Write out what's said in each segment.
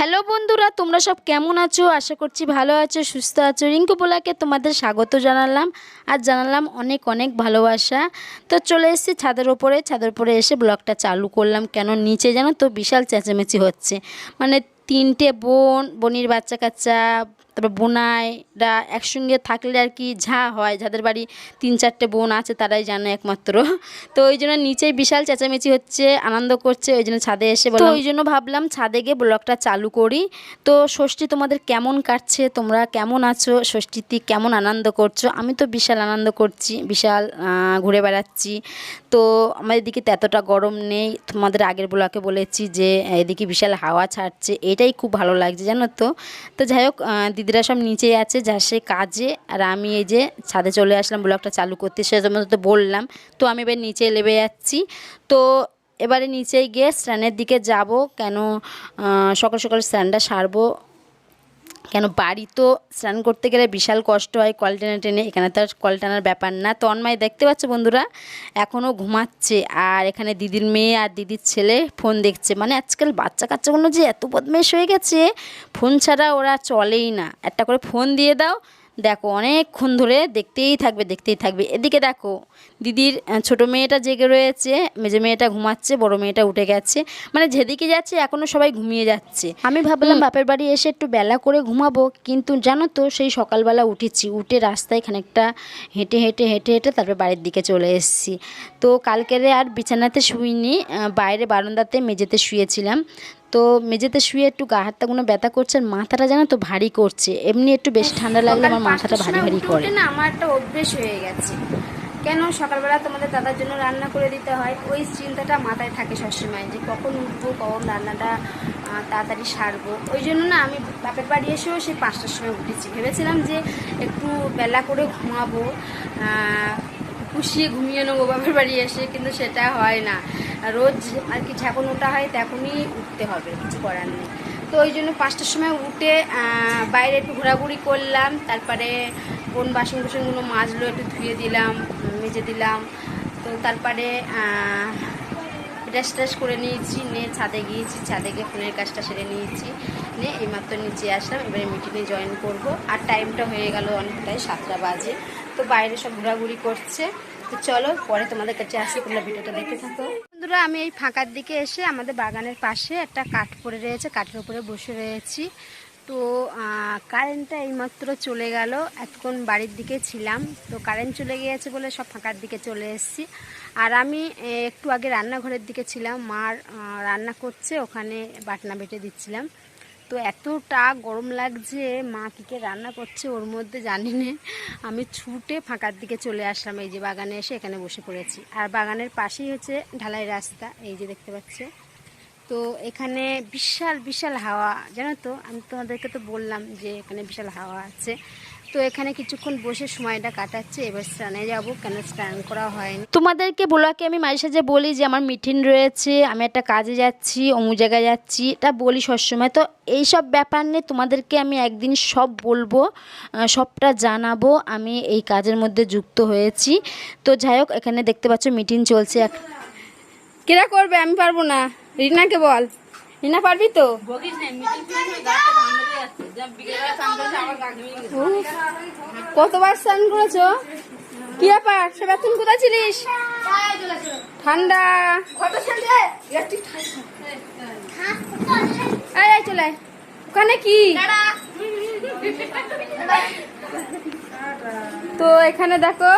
Hello বন্ধুরা, তোমরা সব কেমন আছো? আশা করছি ভালো আছো, সুস্থ আছো। রিঙ্কু পোলাকে তোমাদের স্বাগত জানালাম। আর জানালাম অনেক অনেক ভালোবাসা। তো চলে এসেছি ছাদের ওপরে। ছাদের ওপরে এসে ব্লগটা চালু করলাম। কেন নিচে জানো তো বিশাল চেঁচামেচি হচ্ছে। মানে তিনটে বোন, বনির বাচ্চা কাচ্চা তারপর বোনাইরা একসঙ্গে থাকলে আর কি ঝা হয়। যাদের বাড়ি তিন চারটে বোন আছে তারাই জানে একমাত্র। তো ওই জন্য নিচেই বিশাল চেঁচামেচি হচ্ছে আনন্দ করছে ওই জন্য ছাদে এসে তো ওই জন্য ভাবলাম ছাদে গিয়ে ব্লগটা চালু করি। তো ষষ্ঠী তোমাদের কেমন কাটছে? তোমরা কেমন আছো? ষষ্ঠীতে কেমন আনন্দ করছ? আমি তো বিশাল আনন্দ করছি বিশাল ঘুরে বেড়াচ্ছি। তো আমাদের দিকে তো এতটা গরম নেই। তোমাদের আগের ব্লকে বলেছি যে এদিকে বিশাল হাওয়া ছাড়ছে। এটাই খুব ভালো লাগছে জানো তো? তো যাই হোক দিদিরা সব নিচেই আছে, যা সে কাজে। আর আমি এই যে ছাদে চলে আসলাম, ব্লগটা চালু করতে, সে জন্য তো বললাম। তো আমি এবার নিচে নেমে যাচ্ছি। তো এবারে নিচে গিয়ে স্ট্যান্ডের দিকে যাব। কেন সকাল সকাল স্ট্যান্ডটা সারবো কেন বাড়ি তো স্নান করতে গেলে বিশাল কষ্ট হয় কল টেনে টেনে, এখানে তো আর কল টানার ব্যাপার না। তো অন্মায় দেখতে পাচ্ছ বন্ধুরা এখনও ঘুমাচ্ছে। আর এখানে দিদির মেয়ে আর দিদির ছেলে ফোন দেখছে। মানে আজকাল বাচ্চা কাচ্চাগুলো যে এত বদমেশ হয়ে গেছে, ফোন ছাড়া ওরা চলেই না। একটা করে ফোন দিয়ে দাও দেখো অনেকক্ষণ ধরে দেখতেই থাকবে দেখতেই থাকবে। এদিকে দেখো দিদির ছোট মেয়েটা জেগে রয়েছে মেজে মেয়েটা ঘুমাচ্ছে বড় মেয়েটা উঠে গেছে। মানে যেদিকে যাচ্ছে এখনও সবাই ঘুমিয়ে যাচ্ছে। আমি ভাবলাম বাপের বাড়ি এসে একটু বেলা করে ঘুমাবো কিন্তু জানো তো সেই সকালবেলা উঠেছি। উঠে রাস্তায় খানিকটা হেঁটে হেঁটে হেঁটে হেঁটে তারপরে বাড়ির দিকে চলে এসেছি। তো কালকেরে আর বিছানাতে শুইনি বাইরে বারান্দাতে মেঝেতে শুয়েছিলাম। তো মেঝেতে শুয়ে একটু গা হাতটাগুলো ব্যথা করছে আর মাথাটা জানো তো ভারী করছে। এমনি একটু বেশি ঠান্ডা লাগলে আমার মাথাটা ভারী ভারী করে। না আমার একটা অভ্যেস হয়ে গেছে। কেন সকালবেলা তোমাদের দাদার জন্য রান্না করে দিতে হয়? ওই চিন্তাটা মাথায় থাকে সবসময় যে কখন উঠবো কখন রান্নাটা তাড়াতাড়ি সারবো। ওই জন্য না আমি বাপের বাড়ি এসেও সেই পাঁচটার সময় উঠেছি। ভেবেছিলাম যে একটু বেলা করে ঘুমাবো। পুষিয়ে ঘুমিয়ে নেব বাপের বাড়ি এসে, কিন্তু সেটা হয় না। রোজ আর কি যখন ওঠা হয় তখনই উঠতে হবে, কিছু করার নেই। তো ওই জন্য পাঁচটার সময় উঠে বাইরে একটু ঘোরাঘুরি করলাম, তারপরে বোন বাসন কুসনগুলো মাজলো একটু ধুয়ে দিলাম, মেজে দিলাম। তো তারপরে ড্রেস ট্রেস করে নিয়েছি, নিয়ে ছাদে গিয়েছি, ছাদে গিয়ে ফোনের কাজটা সেরে নিয়েছি। নিয়ে এইমাত্র নিচে আসলাম, এবারে মিটিংয়ে জয়েন করব। আর টাইমটা হয়ে গেল অনেকটাই সাতটা বাজে। তো বাইরে সব ঘোরাঘুরি করছে। তো চলো, পরে তোমাদের কাছে আসি, তোমরা ভিডিওটা দেখতে থাকো। বন্ধুরা, আমি এই ফাঁকার দিকে এসে আমাদের বাগানের পাশে একটা কাঠ পড়ে রয়েছে, কাঠের উপরে বসে রয়েছি। তো কারেন্টটা এইমাত্র চলে গেল, এতক্ষণ বাড়ির দিকে ছিলাম। তো কারেন্ট চলে গিয়েছে বলে সব ফাঁকার দিকে চলে এসেছি। আর আমি একটু আগে রান্নাঘরের দিকে ছিলাম, মার রান্না করছে, ওখানে বাটনা বেটে দিচ্ছিলাম। তো এতটা গরম লাগছে, মা কিকে রান্না করছে ওর মধ্যে জানি না। আমি ছুটে ফাঁকার দিকে চলে আসলাম, এই যে বাগানে এসে এখানে বসে পড়েছি। আর বাগানের পাশেই হচ্ছে ঢালাই রাস্তা, এই যে দেখতে পাচ্ছে। তো এখানে বিশাল বিশাল হাওয়া, জানো তো? আমি তোমাদেরকে তো বললাম যে এখানে বিশাল হাওয়া আছে। তো এখানে কিছুক্ষণ বসে সময়টা কাটাচ্ছে এবার স্নানে যাব। কেন স্নান করা হয়নি? তোমাদেরকে ব্লকে আমি মাঝে সাঝে বলি যে আমার মিটিং রয়েছে আমি একটা কাজে যাচ্ছি অমুক জায়গায় যাচ্ছি এটা বলি সবসময়। তো এইসব ব্যাপার নিয়ে তোমাদেরকে আমি একদিন সব বলব সবটা জানাব। আমি এই কাজের মধ্যে যুক্ত হয়েছি। তো যাই হোক এখানে দেখতে পাচ্ছ মিটিং চলছে এক কিরা করবে? আমি পারব না। রিনাকে বল। রিনা পারবি তো? উফ, কতবার স্নান করেছ? কি ব্যাপার? সে বেতন কোথায় ছিলিস? ঠান্ডা। চলে। ওখানে কি? তো এখানে দেখো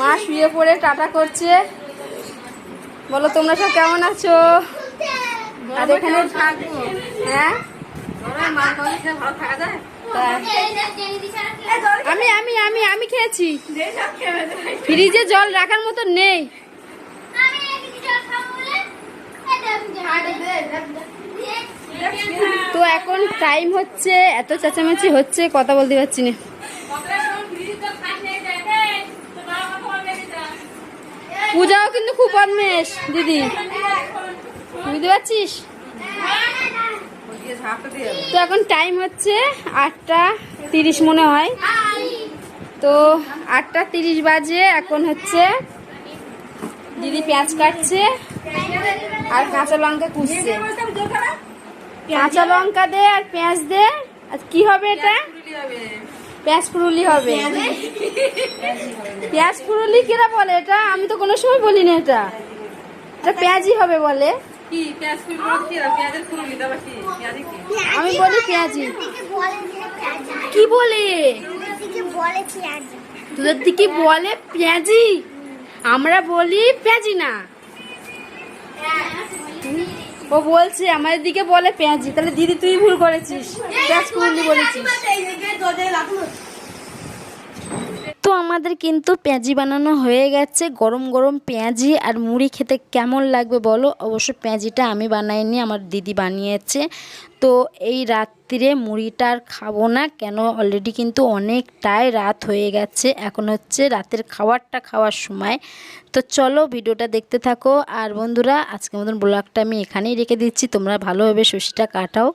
মা শুয়ে পড়ে টাটা করছে। বলো তোমরা সব কেমন আছো? আর এখানে হ্যাঁ। আমি আমি আমি আমি খেয়েছি। ফ্রিজে জল রাখার মতো নেই। তো এখন টাইম হচ্ছে এত চেঁচামেচি হচ্ছে কথা বলতে পারছি না। পূজাও কিন্তু খুব বদমেশ দিদি। বুঝতে পারছিস? তো এখন টাইম হচ্ছে আটটা তিরিশ মনে হয়। তো আটটা তিরিশ বাজে এখন হচ্ছে দিদি পেঁয়াজ কাটছে আর কাঁচা লঙ্কা কুচছে কাঁচা লঙ্কা দে আর পেঁয়াজ দে আর কি হবে এটা? পেঁয়াজ ফুরুলি হবে। পেঁয়াজ ফুরুলি কিরা বলে এটা? আমি তো কোনো সময় বলি না এটা। এটা পেঁয়াজি হবে বলে। কি পেঁয়াজ কি পেঁয়াজের পারছি পেঁয়াজি কি? আমি বলি পেঁয়াজি। কি বলে? তোদের দিকে বলে পেঁয়াজি। আমরা বলি পেঁয়াজি না। ও বলছে, আমাদের দিকে বলে পেঁয়াজি। তাহলে দিদি, তুই ভুল করেছিস। পেঁয়াজ করলি বলেছিস? আমাদের কিন্তু পেঁয়াজি বানানো হয়ে গেছে। গরম গরম পেঁয়াজি আর মুড়ি খেতে কেমন লাগবে বলো? অবশ্য পেঁয়াজিটা আমি বানাইনি, আমার দিদি বানিয়েছে। তো এই রাত্রিরে মুড়িটা আর খাব না, কেন অলরেডি কিন্তু অনেকটাই রাত হয়ে গেছে। এখন হচ্ছে রাতের খাবারটা খাওয়ার সময়। তো চলো ভিডিওটা দেখতে থাকো। আর বন্ধুরা, আজকের মতন ব্লগটা আমি এখানেই রেখে দিচ্ছি। তোমরা ভালোভাবে সুশিটা কাটাও।